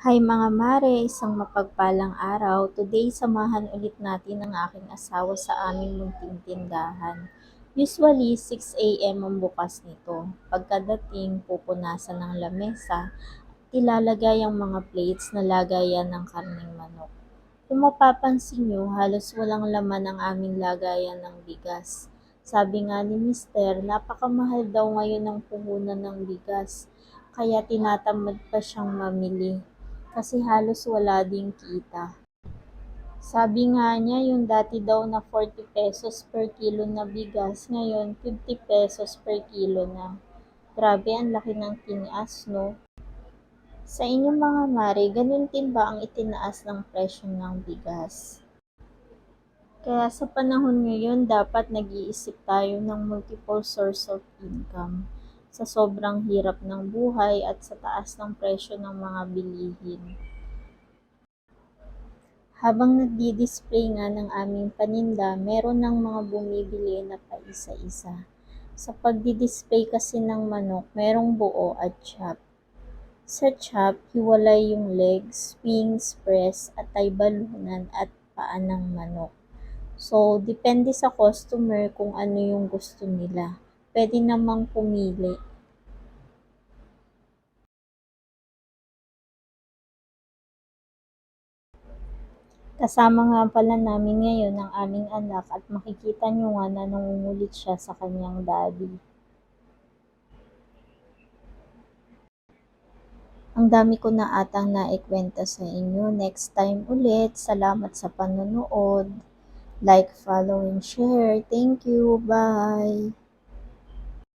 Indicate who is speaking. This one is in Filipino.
Speaker 1: Hi mga mare, isang mapagpalang araw. Today, samahan ulit natin ang aking asawa sa aming munting tindahan. Usually, 6 a.m. ang bukas nito. Pagkadating, pupunasan ng lamesa, ilalagay ang mga plates na lagayan ng karning manok. Kung mapapansin nyo, halos walang laman ang aming lagayan ng bigas. Sabi nga ni Mister, napakamahal daw ngayon ng puhunan ng bigas, kaya tinatamad pa siyang mamili kasi halos wala ding kita. Sabi nga niya, yung dati daw na 40 pesos per kilo na bigas, ngayon 50 pesos per kilo na. Grabe, ang laki ng tinaas, no? Sa inyong mga mare, ganun din ba ang itinaas ng presyo ng bigas? Kaya sa panahon ngayon, dapat nag-iisip tayo ng multiple source of income sa sobrang hirap ng buhay at sa taas ng presyo ng mga bilihin. Habang nagdi-display nga ng aming paninda, meron ng mga bumibili na pa isa-isa. Sa pagdi-display kasi ng manok, merong buo at chop. Sa chop, hiwalay yung legs, wings, breast, at ay balunan at paa ng manok. So, depende sa customer kung ano yung gusto nila. Pwede namang pumili. Kasama nga pala namin ngayon ang aming anak at makikita nyo nga na nangungulit siya sa kanyang daddy. Ang dami ko na atang naikwenta sa inyo. Next time ulit, salamat sa panonood. Like, follow, and share. Thank you. Bye!